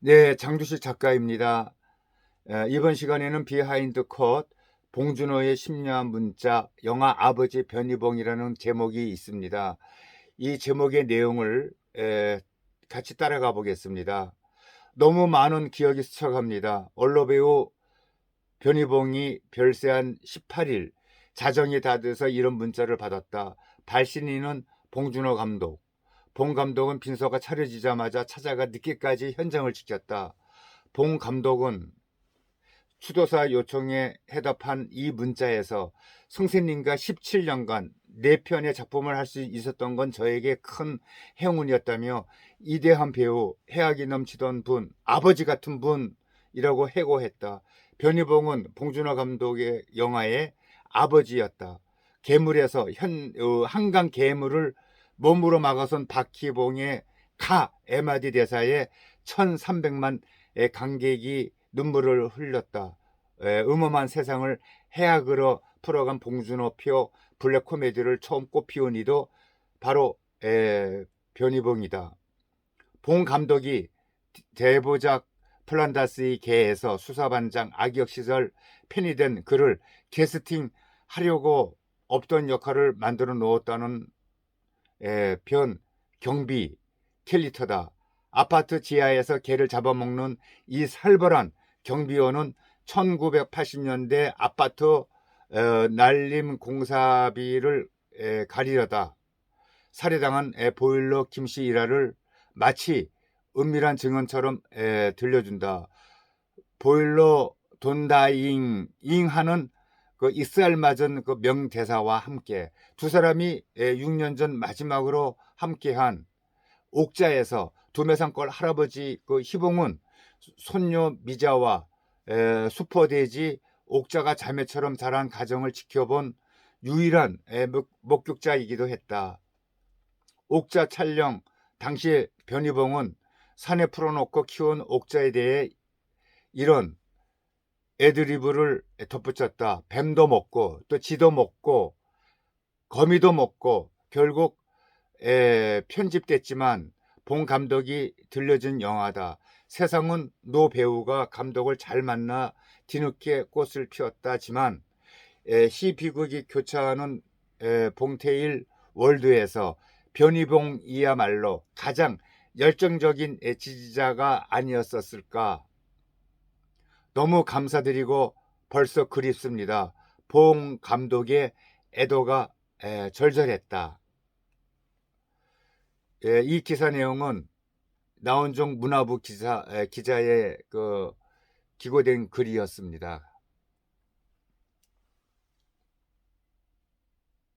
네, 장두식 작가입니다. 에, 이번 시간에는 비하인드 컷 봉준호의 심야한 문자 영화 아버지 변희봉이라는 제목이 있습니다. 이 제목의 내용을 에, 같이 따라가 보겠습니다. 너무 많은 기억이 스쳐갑니다. 언로배우 변희봉이 별세한 18일 자정이 다 돼서 이런 문자를 받았다. 발신인은 봉준호 감독. 봉 감독은 빈서가 차려지자마자 찾아가 늦게까지 현장을 지켰다. 봉 감독은 추도사 요청에 해답한 이 문자에서 선생님과 17년간 네 편의 작품을 할 수 있었던 건 저에게 큰 행운이었다며 이대한 배우, 해악이 넘치던 분, 아버지 같은 분이라고 해고했다. 변희봉은 봉준호 감독의 영화의 아버지였다. 괴물에서 현 어, 한강 괴물을 몸으로 막아선 박희봉의 가 에마디 대사에 1300만의 관객이 눈물을 흘렸다. 에, 음험한 세상을 해악으로 풀어간 봉준호표 블랙 코미디를 처음 꽃피운 이도 바로 에, 변희봉이다. 봉 감독이 대보작 플란다스의 개에서 수사반장 악역 시절 팬이 된 그를 캐스팅 하려고 없던 역할을 만들어 놓았다는 에, 변 경비 캘리터다. 아파트 지하에서 개를 잡아먹는 이 살벌한 경비원은 1980년대 아파트 어, 날림 공사비를 에, 가리려다 살해당한 에, 보일러 김씨 일화를 마치 은밀한 증언처럼 에, 들려준다. 보일러 돈다잉 잉하는 그 익살 맞은 그 명대사와 함께 두 사람이 에, 6년 전 마지막으로 함께한 옥자에서 두메상골 할아버지 그 희봉은 손녀 미자와 에, 수포돼지 옥자가 자매처럼 자란 가정을 지켜본 유일한 에, 목- 목격자이기도 했다. 옥자 촬영 당시 변희봉은 산에 풀어놓고 키운 옥자에 대해 이런 애드리브를 덧붙였다. 뱀도 먹고 또 지도 먹고 거미도 먹고 결국 에, 편집됐지만 봉 감독이 들려준 영화다. 세상은 노 배우가 감독을 잘 만나 뒤늦게 꽃을 피웠다지만 에, 시 비극이 교차하는 에, 봉태일 월드에서 변희봉이야말로 가장 열정적인 에, 지지자가 아니었었을까. 너무 감사드리고 벌써 그립습니다. 봉 감독의 애도가 에, 절절했다. 예, 이 기사 내용은 나온종 문화부 기사 에, 기자의 그 기고된 글이었습니다.